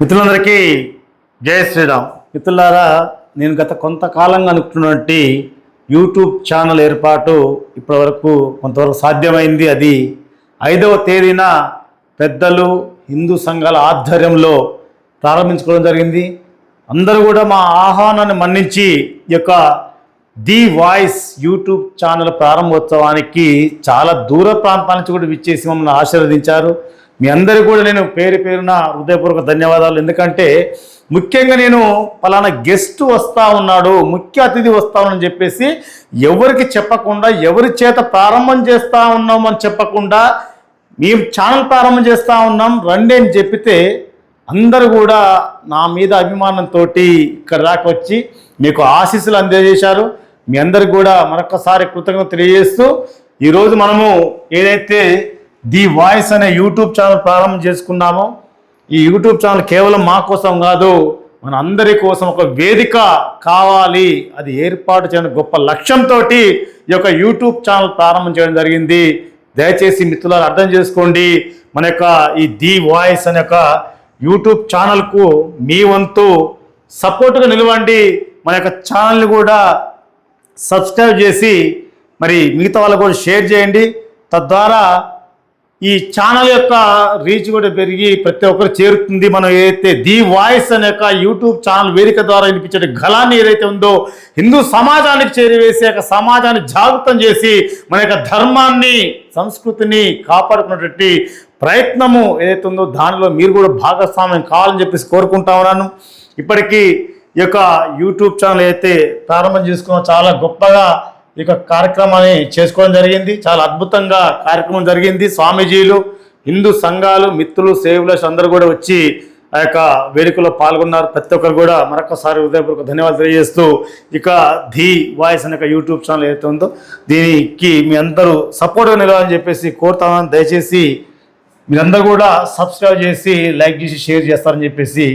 మిత్రులందరికీ జయ శ్రీరామ్. మిత్రులారా నేను గత కొంతకాలంగా అనుకున్నటువంటి యూట్యూబ్ ఛానల్ ఏర్పాటు ఇప్పటివరకు కొంతవరకు సాధ్యమైంది. అది ఐదవ తేదీన పెద్దలు హిందూ సంఘాల ఆధ్వర్యంలో ప్రారంభించుకోవడం జరిగింది. అందరూ కూడా మా ఆహ్వానాన్ని మన్నించి ఈ యొక్క ది వాయిస్ యూట్యూబ్ ఛానల్ ప్రారంభోత్సవానికి చాలా దూర ప్రాంతాల నుంచి కూడా విచ్చేసి మమ్మల్ని ఆశీర్వదించారు. మీ అందరికీ కూడా నేను పేరు పేరున హృదయపూర్వక ధన్యవాదాలు. ఎందుకంటే ముఖ్యంగా నేను పలానా గెస్ట్ వస్తా ఉన్నాడు ముఖ్య అతిథి వస్తా ఉన్నాడని చెప్పేసి ఎవరికి చెప్పకుండా ఎవరి చేత ప్రారంభం చేస్తా ఉన్నామని చెప్పకుండా మేము ఛానల్ ప్రారంభం చేస్తూ ఉన్నాం రండి అని చెప్పితే అందరూ కూడా నా మీద అభిమానంతో ఇక్కడ రాకొచ్చి వచ్చి మీకు ఆశీస్సులు అందజేశారు. మీ అందరికి కూడా మరొకసారి కృతజ్ఞత తెలియజేస్తూ ఈరోజు మనము ఏదైతే ది వాయిస్ అనే యూట్యూబ్ ఛానల్ ప్రారంభం చేసుకున్నాము. ఈ యూట్యూబ్ ఛానల్ కేవలం మా కోసం కాదు మన అందరి కోసం ఒక వేదిక కావాలి. అది ఏర్పాటు చేయడం గొప్ప లక్ష్యంతో ఈ యొక్క యూట్యూబ్ ఛానల్ ప్రారంభం చేయడం జరిగింది. దయచేసి మిత్రులారు అర్థం చేసుకోండి మన యొక్క ఈ ది వాయిస్ అనే యొక్క యూట్యూబ్ ఛానల్కు మీ వంతు సపోర్ట్గా నిలవండి. మన యొక్క ఛానల్ని కూడా సబ్స్క్రైబ్ చేసి మరి మిగతా వాళ్ళకు కూడా షేర్ చేయండి. తద్వారా ఈ ఛానల్ యొక్క రీచ్ కూడా పెరిగి ప్రతి ఒక్కరు చేరుతుంది. మనం ఏదైతే ది వాయిస్ అనే యొక్క యూట్యూబ్ ఛానల్ వేదిక ద్వారా వినిపించే గళాన్ని ఏదైతే ఉందో హిందూ సమాజానికి చేరివేసి యొక్క సమాజాన్ని జాగృతం చేసి మన యొక్క ధర్మాన్ని సంస్కృతిని కాపాడుకున్నటువంటి ప్రయత్నము ఏదైతే ఉందో దానిలో మీరు కూడా భాగస్వామ్యం కావాలని చెప్పేసి కోరుకుంటా ఉన్నాను. ఇప్పటికీ ఈ యొక్క యూట్యూబ్ ఛానల్ అయితే ప్రారంభం చేసుకున్న చాలా గొప్పగా ఈ యొక్క కార్యక్రమాన్ని చేసుకోవడం జరిగింది. చాలా అద్భుతంగా కార్యక్రమం జరిగింది. స్వామీజీలు హిందూ సంఘాలు మిత్రులు సేవులస్ అందరూ కూడా వచ్చి ఆ యొక్క వేడుకలో పాల్గొన్నారు. ప్రతి ఒక్కరు కూడా మరొకసారి హృదయపూర్వక ధన్యవాదాలు తెలియజేస్తూ ఇక ధీ వాయిస్ అనే యూట్యూబ్ ఛానల్ ఏదైతే ఉందో దీనికి మీ అందరూ సపోర్ట్గా నిలవాలని చెప్పేసి కోరుతామని దయచేసి మీరందరూ కూడా సబ్స్క్రైబ్ చేసి లైక్ చేసి షేర్ చేస్తారని చెప్పేసి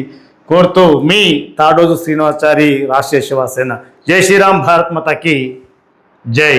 కోరుతూ మీ తాడోజు శ్రీనివాచారి రాష్ట్రీయ శివసేన జై శ్రీరామ్ భారత్ మాతకి. జై